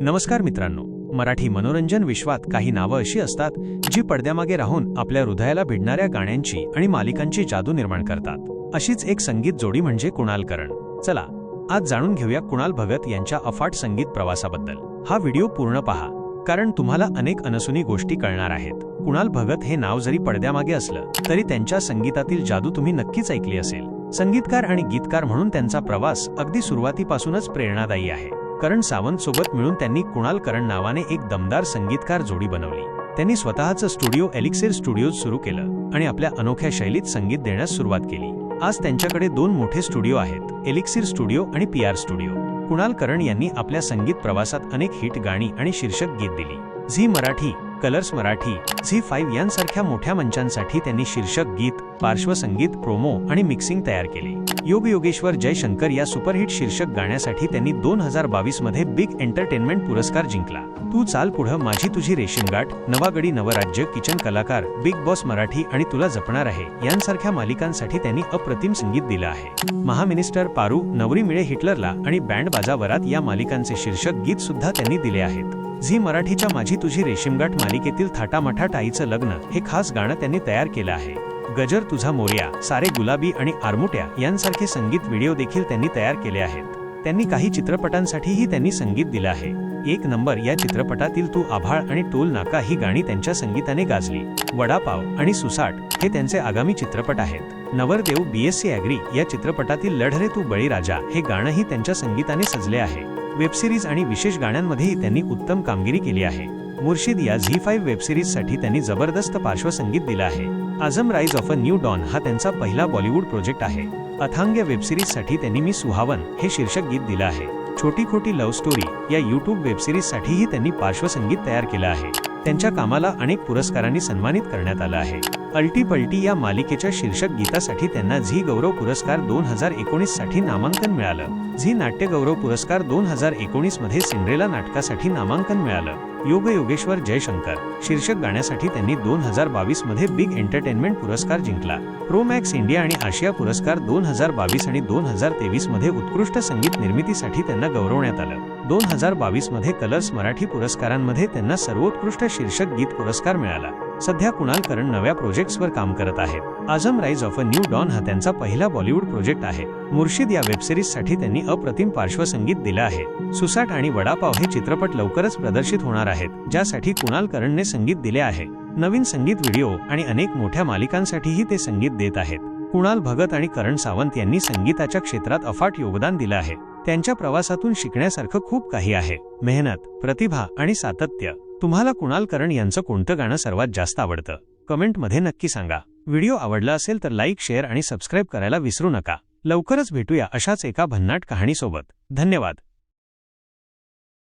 नमस्कार मित्रांनो. मराठी मनोरंजन विश्वात काही नावं अशी असतात जी पडद्यामागे राहून आपल्या हृदयाला भिडणाऱ्या गाण्यांची आणि मालिकांची जादू निर्माण करतात. अशीच एक संगीत जोडी म्हणजे कुणाल करण चला आज जाणून घेऊया कुणाल भगत यांच्या अफाट संगीत प्रवासाबद्दल. हा व्हिडिओ पूर्ण पहा कारण तुम्हाला अनेक अनसुनी गोष्टी कळणार आहेत. कुणाल भगत हे नाव जरी पडद्यामागे असलं तरी त्यांच्या संगीतातील जादू तुम्ही नक्कीच ऐकली असेल. संगीतकार आणि गीतकार म्हणून त्यांचा प्रवास अगदी सुरुवातीपासूनच प्रेरणादायी आहे. करण सावंत सोबत मिळून त्यांनी कुणाल करण नावाने एक दमदार संगीतकार जोडी बनवली. त्यांनी स्वतःचं स्टुडिओ एलिक्सेर स्टुडिओज सुरू केलं आणि आपल्या अनोख्या शैलीत संगीत देण्यास सुरुवात केली. आज त्यांच्याकडे दोन मोठे स्टुडिओ आहेत एलिक्सिर स्टुडिओ आणि P R studio. Kunal Karan यांनी आपल्या संगीत प्रवासात अनेक हिट गाणी आणि शीर्षक गीत दिली. Zee Marathi Colors Marathi Zee five यांसारख्या मोठ्या मंचांसाठी त्यांनी शीर्षक गीत पार्श्वसंगीत प्रोमो आणि मिक्सिंग तयार केले. योग योगेश्वर जयशंकर या सुपरहिट शीर्षक गाण्यासाठी त्यांनी दोन हजार बावीसमध्ये बिग एंटरटेनमेंट पुरस्कार जिंकला. तू चाल पुढं माझी तुझी रेशीमगाठ नवागडी नवराज्य किचन कलाकार बिग बॉस मराठी आणि तुला जपणार आहे यांसारख्या मालिकांसाठी त्यांनी अप्रतिम संगीत दिलं आहे. महामिनिस्टर पारू नवरी मिळे हिटलरला आणि बँड बाजावरात या मालिकांचे शीर्षक गीत सुद्धा त्यांनी दिले आहेत. झी मराठीच्या माझी तुझी रेशीमगाठ मालिकेतील थाटामाठाट आईचं लग्न हे खास गाणं त्यांनी तयार केलं आहे. गजर तुझा मोर्या सारे गुलाबी आणि आरमुट्या यांसारखे संगीत व्हिडिओ देखील त्यांनी तयार केले आहेत. त्यांनी काही चित्रपटांसाठीही त्यांनी संगीत दिलं आहे. एक नंबर या चित्रपटातील तू आभाळ आणि टोल नाका ही गाणी त्यांच्या संगीताने गाजली. वडापाव आणि सुसाट हे त्यांचे आगामी चित्रपट आहेत. नवरदेव बीएससी ॲग्री या चित्रपटातील लढरे तू बळीराजा हे गाणंही त्यांच्या संगीताने सजले आहे. वेबसिरीज आणि विशेष गाण्यांमध्येही त्यांनी उत्तम कामगिरी केली आहे. मुर्शिद या झी फाईव्ह वेबसिरीजसाठी त्यांनी जबरदस्त पार्श्वसंगीत दिलं आहे. Azam rise of a new don हा त्यांचा पहिला बॉलिवूड प्रोजेक्ट आहे. अथांग्य वेबसिरीजसाठी त्यांनी मी सुहावन हे शीर्षक गीत दिलं आहे. छोटी खोटी लव्ह स्टोरी या यूट्यूब वेबसिरीजसाठीही त्यांनी पार्श्वसंगीत तयार केलं आहे. त्यांच्या कामाला अनेक पुरस्कारांनी सन्मानित करण्यात आलं आहे. अल्टी पल्टी या मालिकेच्या शीर्षक गीतासाठी त्यांना झी गौरव पुरस्कार दोन हजार एकोणीससाठी नामांकन मिळालं. झी नाट्यगौरव पुरस्कार दोन हजार एकोणीसमध्ये सिंड्रेला नाटकासाठी नामांकन मिळालं. योग योगेश्वर जयशंकर. शीर्षक गाण्यासाठी त्यांनी दोन हजार बावीसमध्ये बिग एंटरटेनमेंट पुरस्कार जिंकला. प्रोमॅक्स इंडिया आणि आशिया पुरस्कार दोन हजार बावीस आणि दोन हजार तेवीसमध्ये उत्कृष्ट संगीत निर्मितीसाठी त्यांना गौरवण्यात आलं. दोन हजार बावीसमध्ये कलर्स मराठी पुरस्कारांमध्ये त्यांना सर्वोत्कृष्ट शीर्षक गीत पुरस्कार मिळाला. सध्या कुणाल करण नव्या प्रोजेक्ट्सवर काम करत आहेत Azam rise of a new don हा त्यांचा पहिला बॉलिवूड प्रोजेक्ट आहे. मुर्शिद या वेबसिरीजसाठी त्यांनी अप्रतिम पार्श्वसंगीत दिलं आहे. सुसाट आणि वडापाव हे चित्रपट लवकरच प्रदर्शित होणार आहेत ज्यासाठी कुणाल करणने संगीत दिले आहे. नवीन संगीत व्हिडिओ आणि अनेक मोठ्या मालिकांसाठीही ते संगीत देत आहेत. कुणाल भगत आणि करण सावंत यांनी संगीताच्या क्षेत्रात अफाट योगदान दिलं आहे. त्यांच्या प्रवासातून शिकण्यासारखं खूप काही आहे. मेहनत प्रतिभा आणि सातत्य. तुम्हाला कुणाल करण यांचं कोणतं गाणं सर्वात जास्त आवडतं? कमेंटमध्ये नक्की सांगा. व्हिडिओ आवडला असेल तर लाईक शेअर आणि सबस्क्राईब करायला विसरू नका. लवकरच भेटूया अशाच एका भन्नाट कहाणीसोबत. धन्यवाद.